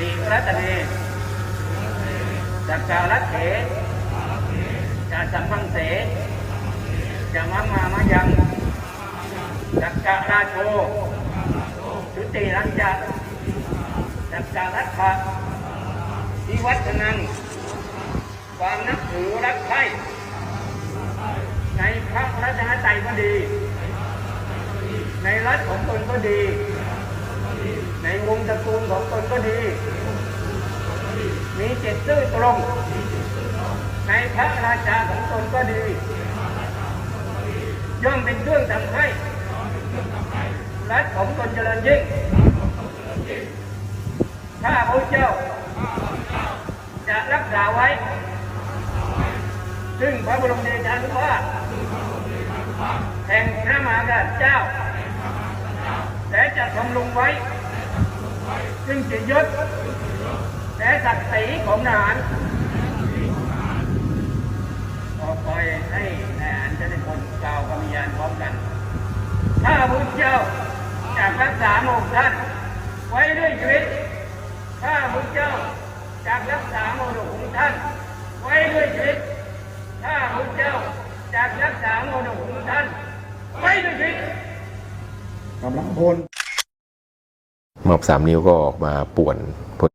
ติรัตเนจักการัตเถจะสัมพังเสจะมังมามะยังจักกะราโชสุติรัญจะจักการัตถะที่วัฒนังความนับถือรักใคร่ในพระรัตนตรัยก็ดี ในรัฐของตนก็ดี ตระกูลของตนก็ดี มีจิตซื่อตรง ในพระราชาของตนก็ดี ย่อมเป็นเครื่องทำให้รัฐของตนเจริญยิ่งข้าพระเจ้า จะรักษาไว้ ซึ่งพระบรมเดชานุภาพแห่งพระมหากษัตริย์เจ้า และจะทำลงไว้ ซึ่งจะยศและศักดิ์ศรีของทหารต่อไปให้นายอันจะได้คนกล่าวคำยานพร้อมกันข้าพระเจ้าจะรักษาหมู่ท่าน ไว้ด้วยชีวิตข้าพระเจ้าจะรักษามรดกของท่าน ไว้ด้วยชีวิตข้าพระเจ้าจะรักษามรดกของท่าน ไว้ด้วยชีวิตกำลังพล มอบสามนิ้วก็ออกมาป่วนพล